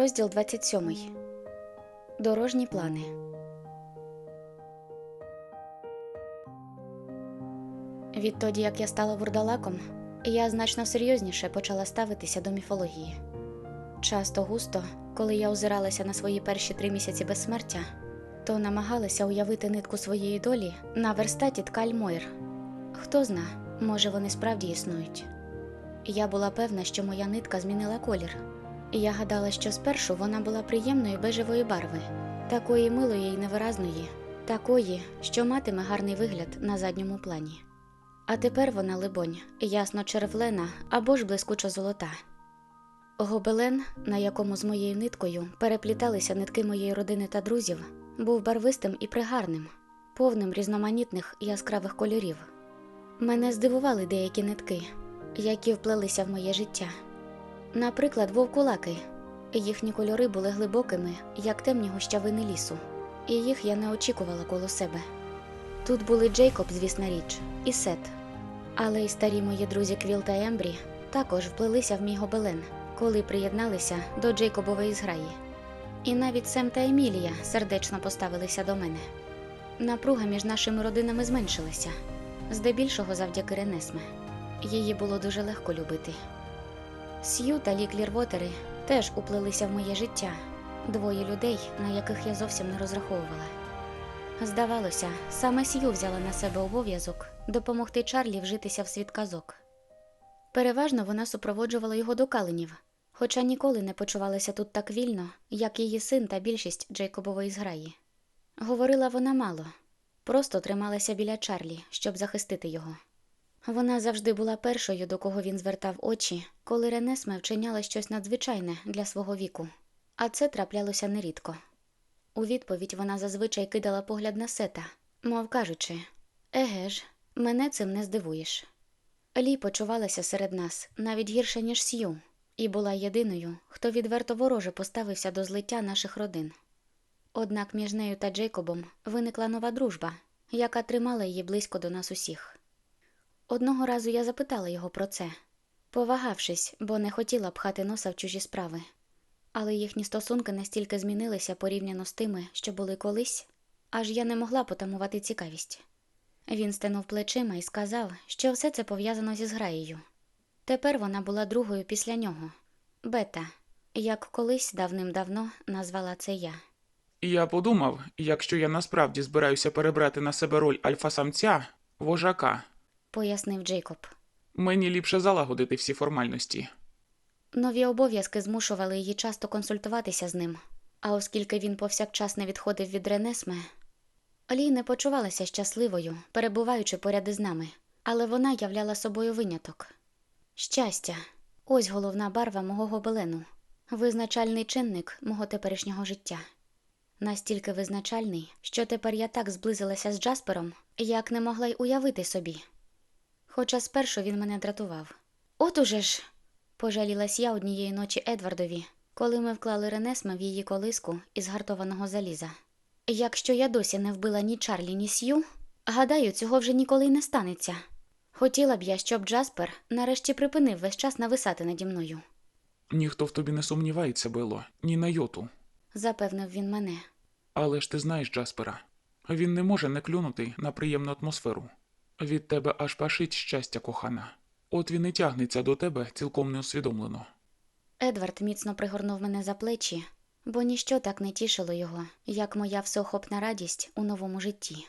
Розділ 27. Дорожні плани. Відтоді, як я стала вурдалаком, я значно серйозніше почала ставитися до міфології. Часто густо, коли я озиралася на свої перші три місяці безсмертя, то намагалася уявити нитку своєї долі на верстаті ткаль Мойр. Хто зна, може вони справді існують. Я була певна, що моя нитка змінила колір. І Я гадала, що спершу вона була приємної бежевої барви, такої милої й невиразної, такої, що матиме гарний вигляд на задньому плані. А тепер вона, либонь, ясно червлена або ж блискучо золота. Гобелен, на якому з моєю ниткою перепліталися нитки моєї родини та друзів, був барвистим і пригарним, повним різноманітних яскравих кольорів. Мене здивували деякі нитки, які вплелися в моє життя. Наприклад, вовкулаки. Їхні кольори були глибокими, як темні гущавини лісу, і їх я не очікувала коло себе. Тут були Джейкоб, звісна річ, і Сет. Але й старі мої друзі Квіл та Ембрі також вплелися в мій гобелен, коли приєдналися до Джейкобової зграї. І навіть Сем та Емілія сердечно поставилися до мене. Напруга між нашими родинами зменшилася, здебільшого завдяки Ренесме. Її було дуже легко любити. Сью та Лі Клірвотери теж уплелися в моє життя, двоє людей, на яких я зовсім не розраховувала. Здавалося, саме Сью взяла на себе обов'язок допомогти Чарлі вжитися в світ казок. Переважно вона супроводжувала його до каленів, хоча ніколи не почувалася тут так вільно, як її син та більшість Джейкобової зграї. Говорила вона мало, просто трималася біля Чарлі, щоб захистити його. Вона завжди була першою, до кого він звертав очі, коли Ренесме вчиняла щось надзвичайне для свого віку, а це траплялося нерідко. У відповідь вона зазвичай кидала погляд на сета, мов кажучи: Еге ж, мене цим не здивуєш. Лі почувалася серед нас навіть гірше, ніж Сью, і була єдиною, хто відверто вороже поставився до злиття наших родин. Однак між нею та Джейкобом виникла нова дружба, яка тримала її близько до нас усіх. Одного разу я запитала його про це, повагавшись, бо не хотіла пхати носа в чужі справи. Але їхні стосунки настільки змінилися порівняно з тими, що були колись, аж я не могла потамувати цікавість. Він стенув плечима і сказав, що все це пов'язано зі зграєю. Тепер вона була другою після нього Бета, як колись давним-давно назвала це я. Я подумав, якщо я насправді збираюся перебрати на себе роль альфа-самця, вожака, Пояснив Джейкоб. мені ліпше залагодити всі формальності. Нові обов'язки змушували її часто консультуватися з ним, а оскільки він повсякчас не відходив від Ренесме, Лі не почувалася щасливою, перебуваючи поряд із нами, але вона являла собою виняток. Щастя ось головна барва мого гобелену, визначальний чинник мого теперішнього життя. Настільки визначальний, що тепер я так зблизилася з Джаспером, як не могла й уявити собі. Хоча спершу він мене дратував. От уже ж, пожалілась я однієї ночі Едвардові, коли ми вклали Ренесме в її колиску із гартованого заліза. Якщо я досі не вбила ні Чарлі, ні Сью, гадаю, цього вже ніколи й не станеться. Хотіла б я, щоб Джаспер нарешті припинив весь час нависати наді мною, Ніхто в тобі не сумнівається, Бело, ні на йоту. запевнив він мене. Але ж ти знаєш Джаспера. Він не може не клюнути на приємну атмосферу. Від тебе аж пашить щастя, кохана. От він і тягнеться до тебе цілком неусвідомлено. Едвард міцно пригорнув мене за плечі, бо ніщо так не тішило його, як моя всеохопна радість у новому житті.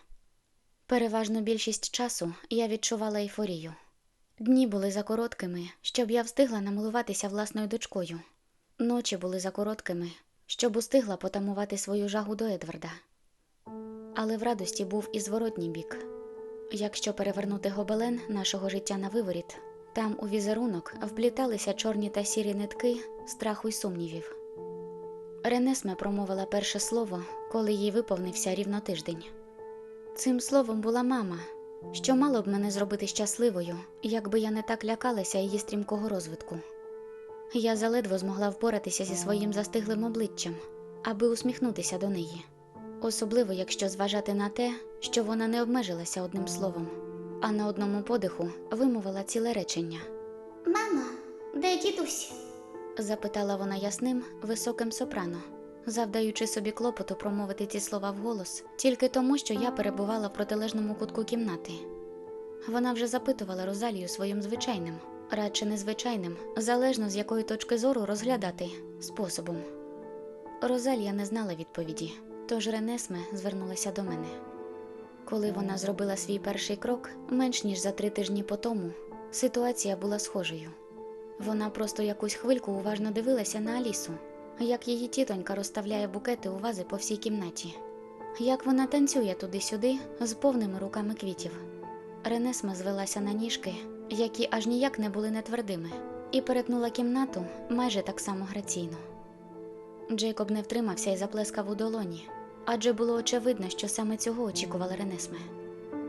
Переважну більшість часу я відчувала ейфорію. Дні були за короткими, щоб я встигла намилуватися власною дочкою. Ночі були за короткими, щоб устигла потамувати свою жагу до Едварда. Але в радості був і зворотній бік. Якщо перевернути гобелен нашого життя на виворіт, там у візерунок впліталися чорні та сірі нитки страху й сумнівів. Ренесме промовила перше слово, коли їй виповнився рівно тиждень. Цим словом була мама, що мало б мене зробити щасливою, якби я не так лякалася її стрімкого розвитку. Я заледве змогла впоратися зі своїм застиглим обличчям, аби усміхнутися до неї, особливо якщо зважати на те, що вона не обмежилася одним словом, а на одному подиху вимовила ціле речення. Мамо, де дідусь? запитала вона ясним, високим сопрано, завдаючи собі клопоту промовити ці слова вголос, тільки тому, що я перебувала в протилежному кутку кімнати. Вона вже запитувала Розалію своїм звичайним, радше незвичайним, залежно з якої точки зору розглядати способом. Розалія не знала відповіді, тож Ренесме звернулася до мене. Коли вона зробила свій перший крок, менш ніж за три тижні по тому, ситуація була схожою. Вона просто якусь хвильку уважно дивилася на Алісу, як її тітонька розставляє букети у вази по всій кімнаті, як вона танцює туди-сюди з повними руками квітів. Ренесма звелася на ніжки, які аж ніяк не були нетвердими, і перетнула кімнату майже так само граційно. Джейкоб не втримався і заплескав у долоні, адже було очевидно, що саме цього очікувала Ренесме.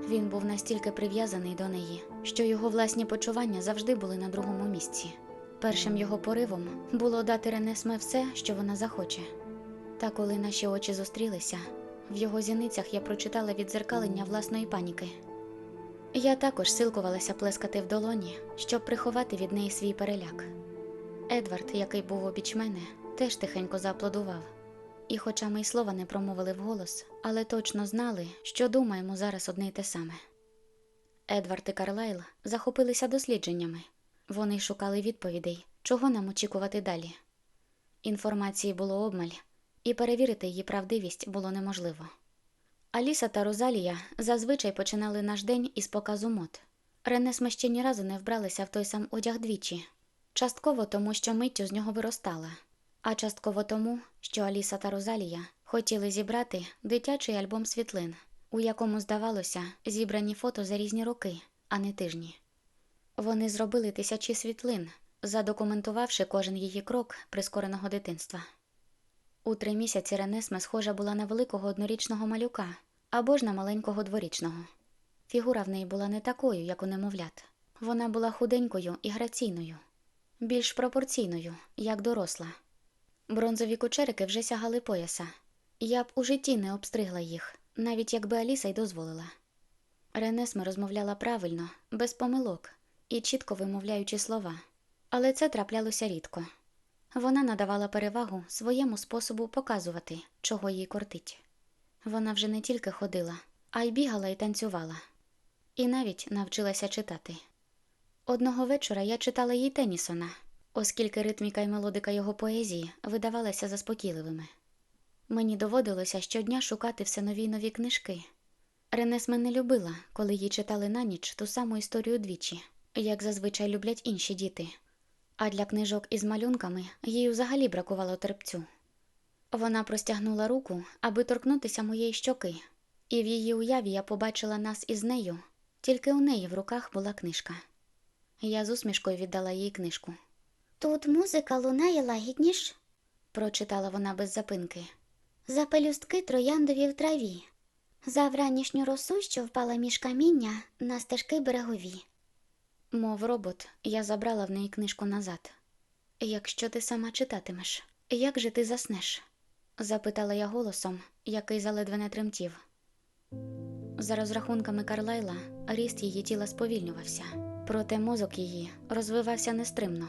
Він був настільки прив'язаний до неї, що його власні почування завжди були на другому місці. Першим його поривом було дати Ренесме все, що вона захоче. Та коли наші очі зустрілися, в його зіницях я прочитала відзеркалення власної паніки. Я також силкувалася плескати в долоні, щоб приховати від неї свій переляк. Едвард, який був обіч мене, теж тихенько зааплодував. І, хоча ми й слова не промовили вголос, але точно знали, що думаємо зараз одне й те саме. Едвард і Карлайл захопилися дослідженнями. Вони шукали відповідей, чого нам очікувати далі. Інформації було обмаль, і перевірити її правдивість було неможливо. Аліса та Розалія зазвичай починали наш день із показу мод. Ренесме ще ні разу не вбралися в той сам одяг двічі, частково тому, що миттю з нього виростала, а частково тому, що Аліса та Розалія хотіли зібрати дитячий альбом світлин, у якому, здавалося, зібрані фото за різні роки, а не тижні. Вони зробили тисячі світлин, задокументувавши кожен її крок прискореного дитинства. У три місяці Ренесме схожа була на великого однорічного малюка або ж на маленького дворічного. Фігура в неї була не такою, як у немовлят. Вона була худенькою і граційною, більш пропорційною, як доросла. Бронзові кучерики вже сягали пояса. Я б у житті не обстригла їх, навіть якби Аліса й дозволила. Ренесме розмовляла правильно, без помилок і чітко вимовляючи слова, але це траплялося рідко. Вона надавала перевагу своєму способу показувати, чого їй кортить. Вона вже не тільки ходила, а й бігала і танцювала, і навіть навчилася читати. Одного вечора я читала їй Теннісона, оскільки ритміка й мелодика його поезії видавалися заспокійливими. Мені доводилося щодня шукати все нові й нові книжки. Ренесме не любила, коли їй читали на ніч ту саму історію двічі, як зазвичай люблять інші діти. А для книжок із малюнками їй взагалі бракувало терпцю. Вона простягнула руку, аби торкнутися моєї щоки, і в її уяві я побачила нас із нею, тільки у неї в руках була книжка. Я з усмішкою віддала їй книжку. Тут музика лунає лагідніш. Прочитала вона без запинки. За пелюстки трояндові в траві. За вранішню росу, що впала між каміння на стежки берегові. Мов робот, я забрала в неї книжку назад. Якщо ти сама читатимеш, як же ти заснеш? запитала я голосом, який заледве не тремтів. За розрахунками Карлайла, ріст її тіла сповільнювався, проте мозок її розвивався нестримно.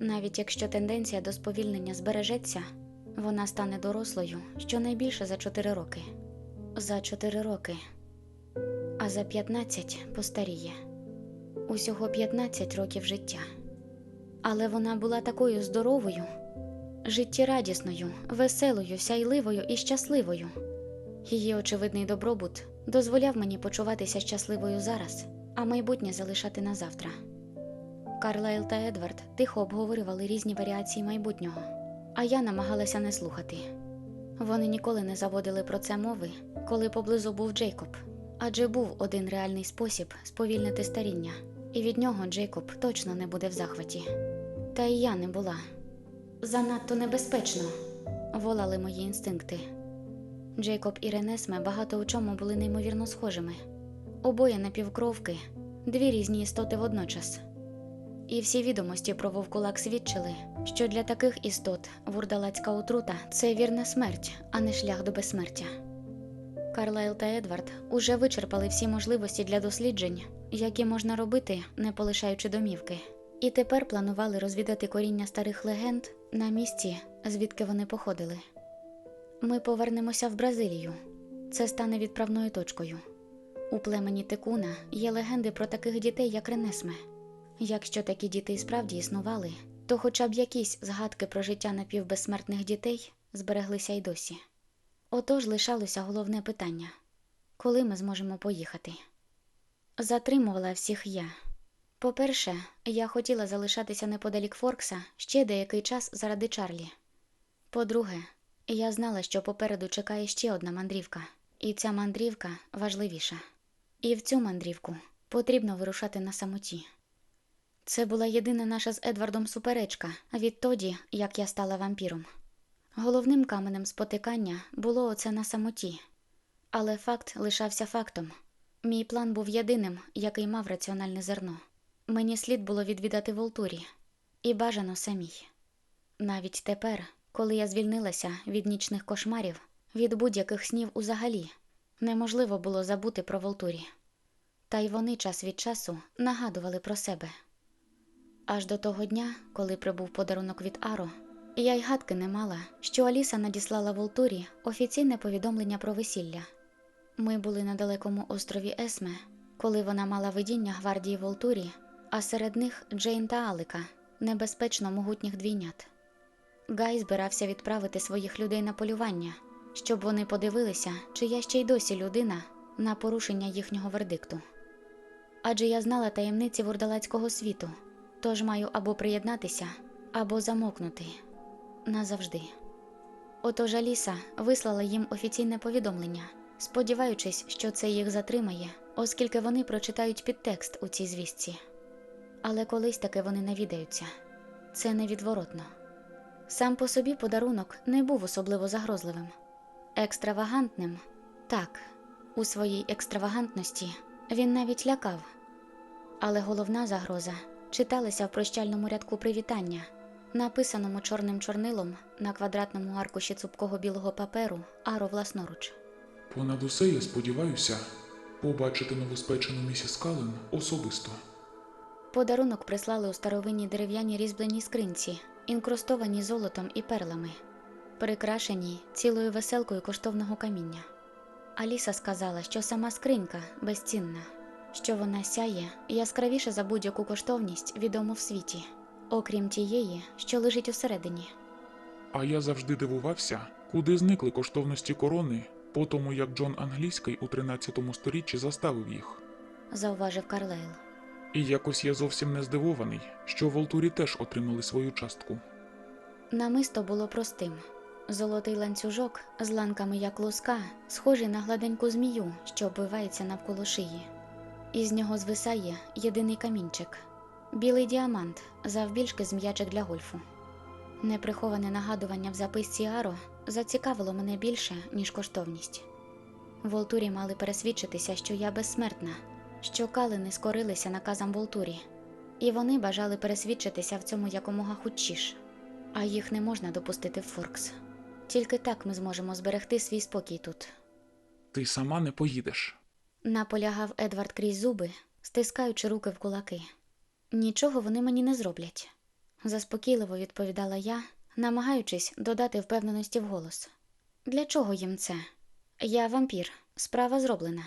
Навіть якщо тенденція до сповільнення збережеться, вона стане дорослою щонайбільше за 4 роки. За 4 роки, а за 15 постаріє. Усього 15 років життя. Але вона була такою здоровою, життєрадісною, веселою, сяйливою і щасливою. Її очевидний добробут дозволяв мені почуватися щасливою зараз, а майбутнє залишати на завтра. Карлайл та Едвард тихо обговорювали різні варіації майбутнього, а я намагалася не слухати. Вони ніколи не заводили про це мови, коли поблизу був Джейкоб, адже був один реальний спосіб сповільнити старіння, і від нього Джейкоб точно не буде в захваті. Та і я не була. Занадто небезпечно, волали мої інстинкти. Джейкоб і Ренесме багато у чому були неймовірно схожими. Обоє напівкровки, дві різні істоти водночас. І всі відомості про вовкулак свідчили, що для таких істот вурдалацька отрута це вірна смерть, а не шлях до безсмертя. Карлайл та Едвард уже вичерпали всі можливості для досліджень, які можна робити, не полишаючи домівки, і тепер планували розвідати коріння старих легенд на місці, звідки вони походили. Ми повернемося в Бразилію. Це стане відправною точкою. У племені Текуна є легенди про таких дітей, як Ренесме. Якщо такі діти і справді існували, то хоча б якісь згадки про життя напівбезсмертних дітей збереглися й досі. Отож лишалося головне питання коли ми зможемо поїхати? Затримувала всіх я. По-перше, я хотіла залишатися неподалік Форкса ще деякий час заради Чарлі. По-друге, я знала, що попереду чекає ще одна мандрівка, і ця мандрівка важливіша. І в цю мандрівку потрібно вирушати на самоті. Це була єдина наша з Едвардом суперечка відтоді, як я стала вампіром. Головним каменем спотикання було оце на самоті. Але факт лишався фактом. Мій план був єдиним, який мав раціональне зерно. Мені слід було відвідати Волтурі, і бажано самій. Навіть тепер, коли я звільнилася від нічних кошмарів, від будь-яких снів узагалі, неможливо було забути про Волтурі. Та й вони час від часу нагадували про себе. Аж до того дня, коли прибув подарунок від Аро, я й гадки не мала, що Аліса надіслала Волтурі офіційне повідомлення про весілля. Ми були на далекому острові Есме, коли вона мала видіння гвардії Волтурі, а серед них Джейн та Алика, небезпечно могутніх двійнят. Гай збирався відправити своїх людей на полювання, щоб вони подивилися, чи я ще й досі людина на порушення їхнього вердикту. Адже я знала таємниці вурдалацького світу, тож маю або приєднатися, або замокнути назавжди. Отож Аліса вислала їм офіційне повідомлення, сподіваючись, що це їх затримає, оскільки вони прочитають підтекст у цій звістці. Але колись таки вони навідаються це невідворотно. Сам по собі подарунок не був особливо загрозливим, екстравагантним так, у своїй екстравагантності він навіть лякав. Але головна загроза читалася в прощальному рядку привітання, написаному чорним чорнилом на квадратному аркуші цупкого білого паперу Аро власноруч. Понад усе я сподіваюся побачити новоспечену місіс Кален особисто. Подарунок прислали у старовинній дерев'яній різьбленій скринці, інкрустованій золотом і перлами, прикрашеній цілою веселкою коштовного каміння. Аліса сказала, що сама скринька безцінна, що вона сяє яскравіше за будь-яку коштовність відому в світі, окрім тієї, що лежить усередині. А я завжди дивувався, куди зникли коштовності корони, по тому як Джон Англійський у 13 сторіччі заставив їх. зауважив Карлейл. І якось я зовсім не здивований, що Волтурі теж отримали свою частку. Намисто було простим. Золотий ланцюжок з ланками як луска, схожий на гладеньку змію, що обвивається навколо шиї. Із нього звисає єдиний камінчик білий діамант, завбільшки з м'ячик для гольфу. Неприховане нагадування в записці Аро зацікавило мене більше, ніж коштовність. Волтурі мали пересвідчитися, що я безсмертна, що калини скорилися наказам Волтурі, і вони бажали пересвідчитися в цьому якомога хутчіш. А їх не можна допустити в Форкс. Тільки так ми зможемо зберегти свій спокій тут. Ти сама не поїдеш. Наполягав Едвард крізь зуби, стискаючи руки в кулаки. Нічого вони мені не зроблять, заспокійливо відповідала я, намагаючись додати впевненості в голос. Для чого їм це? Я вампір, справа зроблена.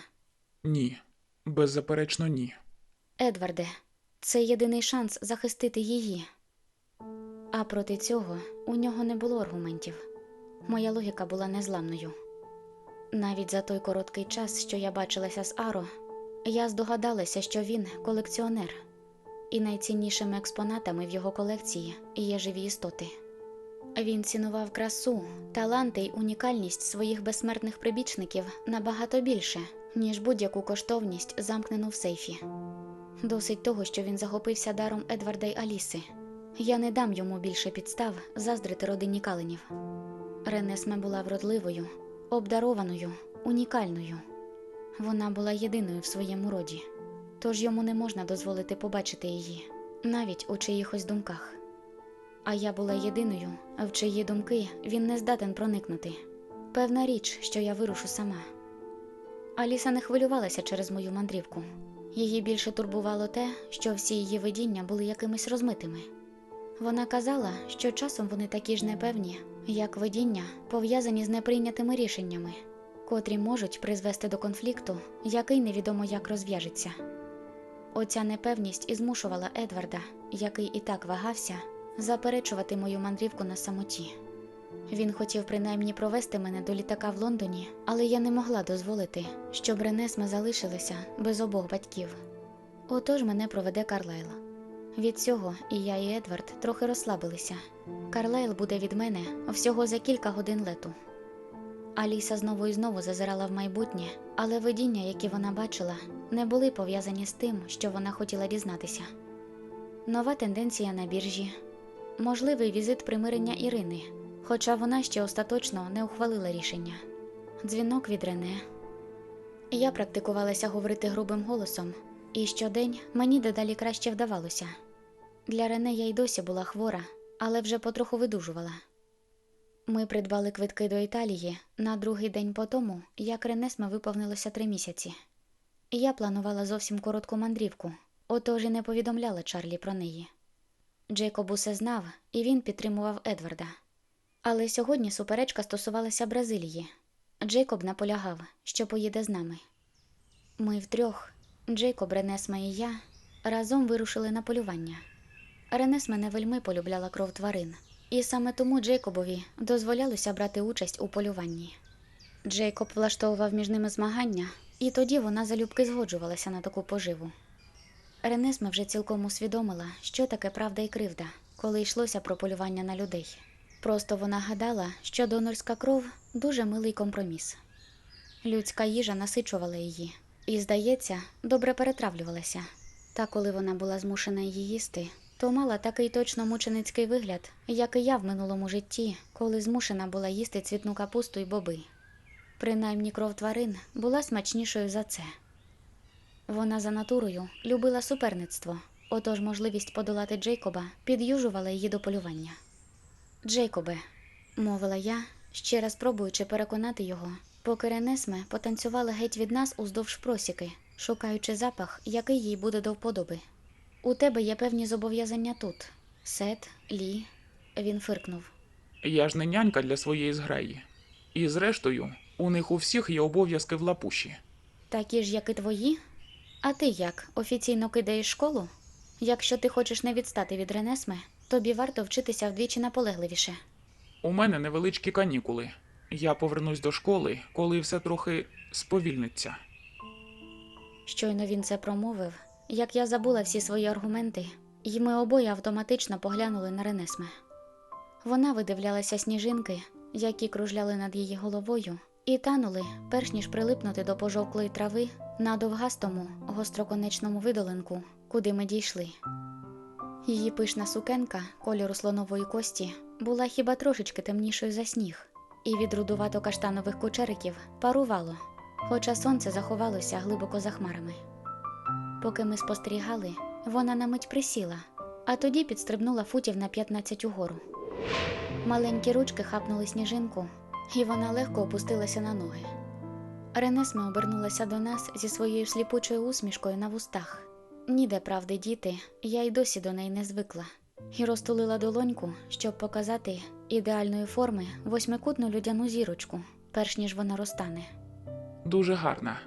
Ні, беззаперечно ні. Едварде, це єдиний шанс захистити її. А проти цього у нього не було аргументів. Моя логіка була незламною. Навіть за той короткий час, що я бачилася з Аро, я здогадалася, що він колекціонер, і найціннішими експонатами в його колекції є живі істоти. Він цінував красу, таланти й унікальність своїх безсмертних прибічників набагато більше, ніж будь-яку коштовність, замкнену в сейфі. Досить того, що він захопився даром Едварда й Аліси. Я не дам йому більше підстав заздрити родині Каленів. Ренесме була вродливою, обдарованою, унікальною. Вона була єдиною в своєму роді, тож йому не можна дозволити побачити її, навіть у чиїхось думках. А я була єдиною, в чиї думки він не здатен проникнути. Певна річ, що я вирушу сама. Аліса не хвилювалася через мою мандрівку. Її більше турбувало те, що всі її видіння були якимись розмитими. Вона казала, що часом вони такі ж непевні, як видіння, пов'язані з неприйнятими рішеннями, котрі можуть призвести до конфлікту, який невідомо як розв'яжеться. Оця непевність і змушувала Едварда, який і так вагався, заперечувати мою мандрівку на самоті. Він хотів принаймні провести мене до літака в Лондоні, але я не могла дозволити, щоб Ренесме залишилися без обох батьків. Отож мене проведе Карлайл. Від цього і я, і Едвард трохи розслабилися. Карлайл буде від мене всього за кілька годин лету. Аліса знову і знову зазирала в майбутнє, але видіння, які вона бачила, не були пов'язані з тим, що вона хотіла дізнатися. Нова тенденція на біржі, можливий візит примирення Ірини, хоча вона ще остаточно не ухвалила рішення. Дзвінок від Рене. Я практикувалася говорити грубим голосом, і щодень мені дедалі краще вдавалося. Для Рене я й досі була хвора, але вже потроху видужувала. Ми придбали квитки до Італії на другий день по тому, як Ренесме виповнилося три місяці. Я планувала зовсім коротку мандрівку, отож і не повідомляла Чарлі про неї. Джейкоб усе знав, і він підтримував Едварда. Але сьогодні суперечка стосувалася Бразилії. Джейкоб наполягав, що поїде з нами. Ми втрьох, Джейкоб, Ренесме і я, разом вирушили на полювання. Ренесме не вельми полюбляла кров тварин, і саме тому Джейкобові дозволялося брати участь у полюванні. Джейкоб влаштовував між ними змагання, і тоді вона залюбки згоджувалася на таку поживу. Ренесме вже цілком усвідомила, що таке правда і кривда, коли йшлося про полювання на людей. Просто вона гадала, що донорська кров дуже милий компроміс. Людська їжа насичувала її і, здається, добре перетравлювалася. Та коли вона була змушена її їсти, то мала такий точно мученицький вигляд, як і я в минулому житті, коли змушена була їсти цвітну капусту й боби. Принаймні кров тварин була смачнішою за це. Вона за натурою любила суперництво, отож можливість подолати Джейкоба під'южувала її до полювання. Джейкобе, мовила я, ще раз пробуючи переконати його, поки Ренесме потанцювала геть від нас уздовж просіки, шукаючи запах, який їй буде до вподоби. У тебе є певні зобов'язання тут. Сет, Лі. Він фиркнув. Я ж не нянька для своєї зграї. І зрештою, у них у всіх є обов'язки в лапуші. Такі ж, як і твої? А ти як, офіційно кидаєш школу? Якщо ти хочеш не відстати від Ренесме, тобі варто вчитися вдвічі наполегливіше. У мене невеличкі канікули. Я повернусь до школи, коли все трохи сповільниться. Щойно він це промовив, як я забула всі свої аргументи, і ми обоє автоматично поглянули на Ренесме. Вона видивлялася сніжинки, які кружляли над її головою, і танули, перш ніж прилипнути до пожовклої трави на довгастому, гостроконечному видолинку, куди ми дійшли. Її пишна сукенка кольору слонової кості була хіба трошечки темнішою за сніг, і від рудувато-каштанових кучериків парувало, хоча сонце заховалося глибоко за хмарами. Поки ми спостерігали, вона на мить присіла, а тоді підстрибнула футів на 15 угору. Маленькі ручки хапнули сніжинку, і вона легко опустилася на ноги. Ренесме обернулася до нас зі своєю сліпучою усмішкою на вустах. Ніде правди діти, я й досі до неї не звикла, і розтулила долоньку, щоб показати ідеальної форми восьмикутну людяну зірочку, перш ніж вона розтане. Дуже гарна.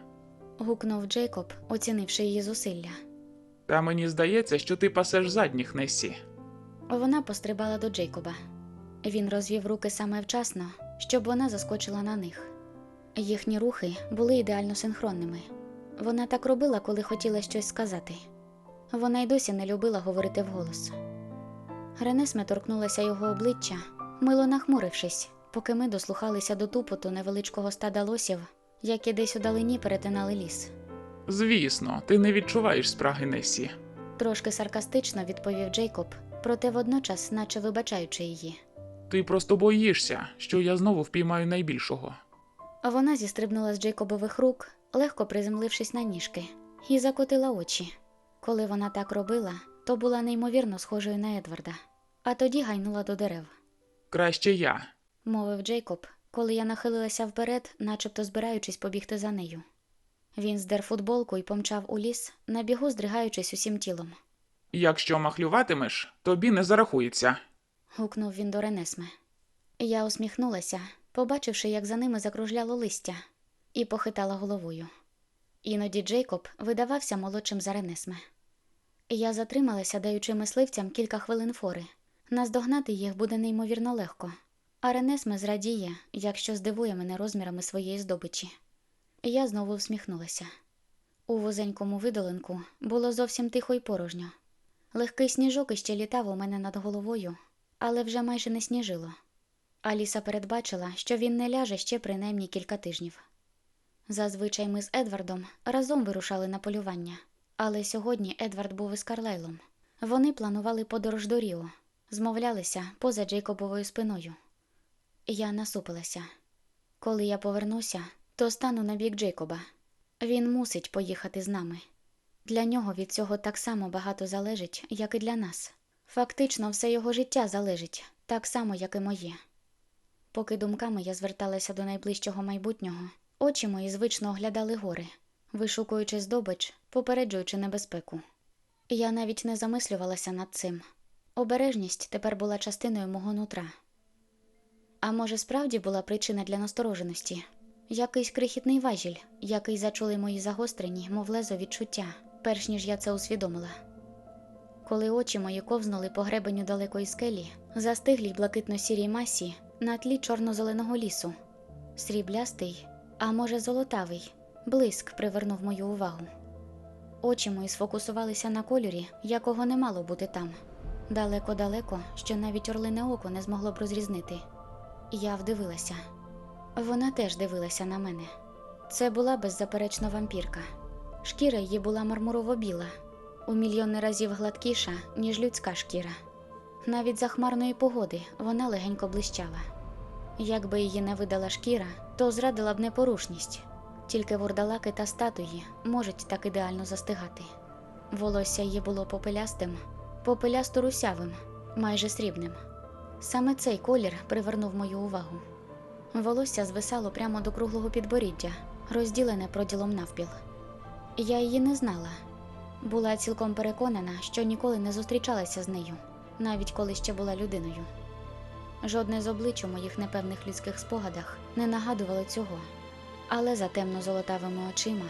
Гукнув Джейкоб, оцінивши її зусилля. Та мені здається, що ти пасеш задніх Несі. Вона пострибала до Джейкоба. Він розвів руки саме вчасно, щоб вона заскочила на них. Їхні рухи були ідеально синхронними. Вона так робила, коли хотіла щось сказати. Вона й досі не любила говорити вголос. Ренесме торкнулася його обличчя, мило нахмурившись, поки ми дослухалися до тупоту невеличкого стада лосів, які десь удалині перетинали ліс. Звісно, ти не відчуваєш спраги Несі. Трошки саркастично відповів Джейкоб, проте водночас, наче вибачаючи її. Ти просто боїшся, що я знову впіймаю найбільшого. Вона зістрибнула з Джейкобових рук, легко приземлившись на ніжки, і закотила очі. Коли вона так робила, то була неймовірно схожою на Едварда, а тоді гайнула до дерев. Краще я. мовив Джейкоб, коли я нахилилася вперед, начебто збираючись побігти за нею. Він здер футболку і помчав у ліс, на бігу здригаючись усім тілом. Якщо махлюватимеш, тобі не зарахується. гукнув він до Ренесме. Я усміхнулася, побачивши, як за ними закружляло листя, і похитала головою. Іноді Джейкоб видавався молодшим за Ренесме. Я затрималася, даючи мисливцям кілька хвилин фори. Наздогнати їх буде неймовірно легко, а Ренесме зрадіє, якщо здивує мене розмірами своєї здобичі. Я знову всміхнулася. У вузенькому видолинку було зовсім тихо й порожньо. Легкий сніжок іще літав у мене над головою, але вже майже не сніжило. Аліса передбачила, що він не ляже ще принаймні кілька тижнів. Зазвичай ми з Едвардом разом вирушали на полювання, але сьогодні Едвард був із Карлайлом. Вони планували подорож до Ріо, змовлялися поза Джейкобовою спиною. Я насупилася. Коли я повернуся, то стану на бік Джейкоба. Він мусить поїхати з нами. Для нього від цього так само багато залежить, як і для нас. Фактично, все його життя залежить, так само, як і моє. Поки думками я зверталася до найближчого майбутнього, очі мої звично оглядали гори, вишукуючи здобич, попереджуючи небезпеку. Я навіть не замислювалася над цим. Обережність тепер була частиною мого нутра. А може, справді була причина для настороженості? Якийсь крихітний важіль, який зачули мої загострені, мов лезо відчуття, перш ніж я це усвідомила. Коли очі мої ковзнули по гребеню далекої скелі, застиглій блакитно-сірій масі на тлі чорно-зеленого лісу. Сріблястий, а може, золотавий, блиск привернув мою увагу. Очі мої сфокусувалися на кольорі, якого не мало бути там. Далеко-далеко, що навіть орлине око не змогло б розрізнити. Я вдивилася. Вона теж дивилася на мене. Це була беззаперечно вампірка. Шкіра її була мармурово-біла, у мільйони разів гладкіша, ніж людська шкіра. Навіть за хмарної погоди вона легенько блищала. Якби її не видала шкіра, то зрадила б непорушність. Тільки вурдалаки та статуї можуть так ідеально застигати. Волосся її було попелястим, попелясто русявим, майже срібним. Саме цей колір привернув мою увагу. Волосся звисало прямо до круглого підборіддя, розділене проділом навпіл. Я її не знала. Була цілком переконана, що ніколи не зустрічалася з нею, навіть коли ще була людиною. Жодне з облич у моїх непевних людських спогадах не нагадувало цього, але за темно-золотавими очима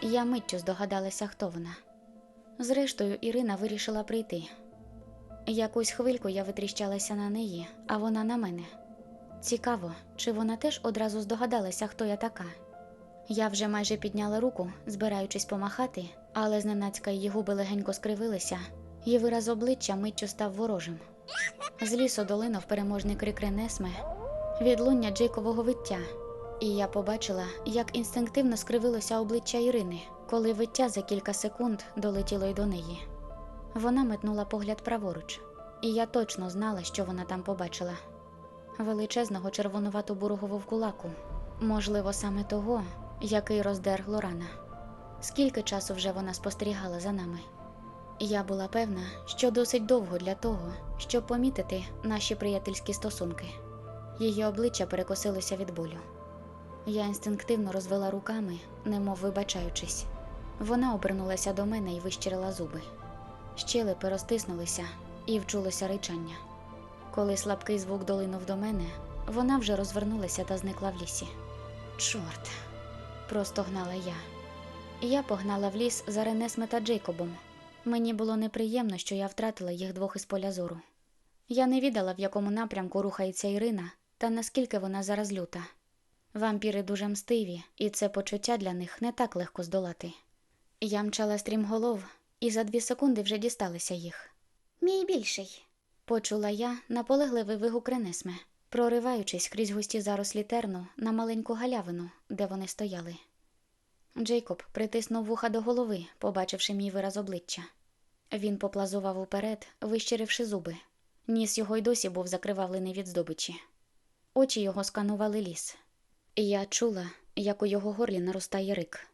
я миттю здогадалася, хто вона. Зрештою, Ірина вирішила прийти. Якусь хвильку я витріщалася на неї, а вона на мене. Цікаво, чи вона теж одразу здогадалася, хто я така. Я вже майже підняла руку, збираючись помахати, але зненацька її губи легенько скривилися, і вираз обличчя миттю став ворожим. З лісу долинув переможний крик Ренесме, відлуння Джейкового виття, і я побачила, як інстинктивно скривилося обличчя Ірини, коли виття за кілька секунд долетіло й до неї. Вона метнула погляд праворуч, і я точно знала, що вона там побачила величезного червонувато бурого вовкулаку, можливо, саме того, який роздер Лорана. Скільки часу вже вона спостерігала за нами? Я була певна, що досить довго для того, щоб помітити наші приятельські стосунки. Її обличчя перекосилося від болю. Я інстинктивно розвела руками, немов вибачаючись. Вона обернулася до мене і вищирила зуби. Щелепи розтиснулися і вчулося ричання. Коли слабкий звук долинув до мене, вона вже розвернулася та зникла в лісі. Чорт, простогнала я. Я погнала в ліс за Ренесме та Джейкобом. Мені було неприємно, що я втратила їх двох із поля зору. Я не відала, в якому напрямку рухається Ірина та наскільки вона зараз люта. Вампіри дуже мстиві, і це почуття для них не так легко здолати. Я мчала стрімголов, і за дві секунди вже дісталися їх. Мій більший. Почула я наполегливий вигук Ренесме, прориваючись крізь густі зарослі терну на маленьку галявину, де вони стояли. Джейкоб притиснув вуха до голови, побачивши мій вираз обличчя. Він поплазував уперед, вищиривши зуби. Ніс його й досі був закривавлений від здобичі. Очі його сканували ліс. Я чула, як у його горлі наростає рик.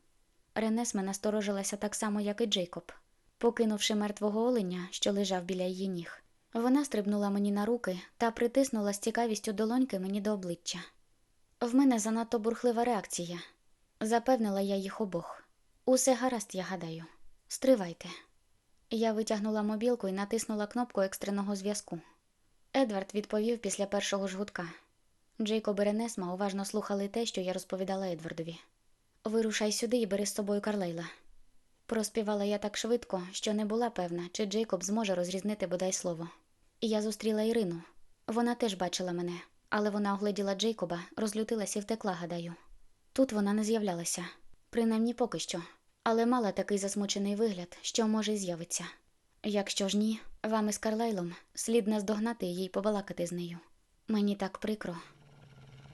Ренесме насторожилася так само, як і Джейкоб. Покинувши мертвого оленя, що лежав біля її ніг, вона стрибнула мені на руки та притиснула з цікавістю долоньки мені до обличчя. В мене занадто бурхлива реакція. Запевнила я їх обох. Усе гаразд, я гадаю. Стривайте. Я витягнула мобілку і натиснула кнопку екстреного зв'язку. Едвард відповів після першого ж гудка. Джейкоб і Ренесма уважно слухали те, що я розповідала Едвардові. Вирушай сюди і бери з собою Карлейла. Проспівала я так швидко, що не була певна, чи Джейкоб зможе розрізнити бодай слово. І я зустріла Ірину. Вона теж бачила мене, але вона огледіла Джейкоба, розлютилась і втекла, гадаю. Тут вона не з'являлася, принаймні поки що, але мала такий засмучений вигляд, що може й з'явиться. Якщо ж ні, вам із Карлайлом слід наздогнати її й побалакати з нею. Мені так прикро.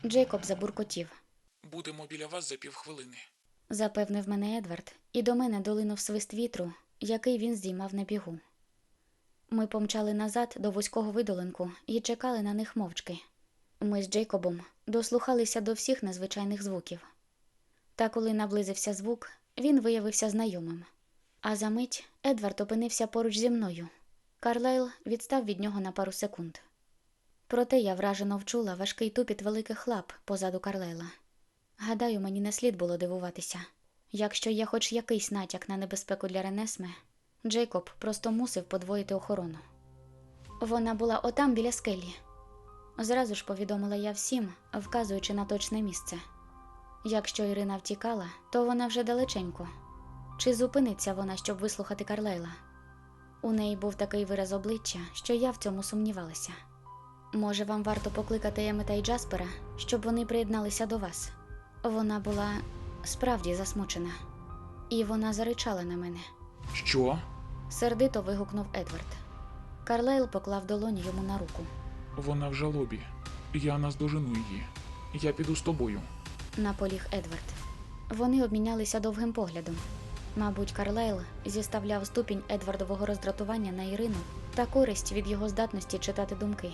Джейкоб забуркотів. Будемо біля вас за півхвилини. Запевнив мене Едвард, і до мене долинув свист вітру, який він здіймав на бігу. Ми помчали назад до вузького видолинку і чекали на них мовчки. Ми з Джейкобом дослухалися до всіх незвичайних звуків. Та коли наблизився звук, він виявився знайомим. А за мить Едвард опинився поруч зі мною. Карлайл відстав від нього на пару секунд. Проте я вражено вчула важкий тупіт великих лап позаду Карлайла. Гадаю, мені не слід було дивуватися. Якщо є хоч якийсь натяк на небезпеку для Ренесме, Джейкоб просто мусив подвоїти охорону. Вона була отам біля скелі. Зразу ж повідомила я всім, вказуючи на точне місце. Якщо Ірина втікала, то вона вже далеченько. Чи зупиниться вона, щоб вислухати Карлайла? У неї був такий вираз обличчя, що я в цьому сумнівалася. Може, вам варто покликати Емета і Джаспера, щоб вони приєдналися до вас. Вона була справді засмучена, і вона заричала на мене. Що? Сердито вигукнув Едвард. Карлайл поклав долоню йому на руку. Вона в жалобі. Я наздожену її. Я піду з тобою. наполіг Едвард. Вони обмінялися довгим поглядом. Мабуть, Карлайл зіставляв ступінь Едвардового роздратування на Ірину та користь від його здатності читати думки.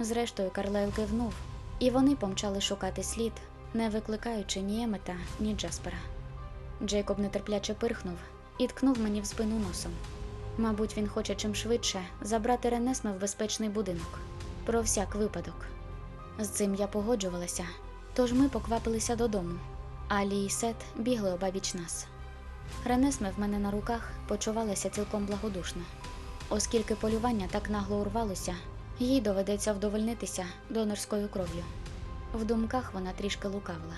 Зрештою, Карлайл кивнув, і вони помчали шукати слід, не викликаючи ні Емета, ні Джаспера. Джейкоб нетерпляче пирхнув і ткнув мені в спину носом. Мабуть, він хоче чим швидше забрати Ренесме в безпечний будинок. Про всяк випадок. З цим я погоджувалася, тож ми поквапилися додому. Алі і Сет бігли обабіч нас. Ренесме в мене на руках почувалася цілком благодушно. Оскільки полювання так нагло урвалося, їй доведеться вдовольнитися донорською кров'ю. В думках вона трішки лукавила.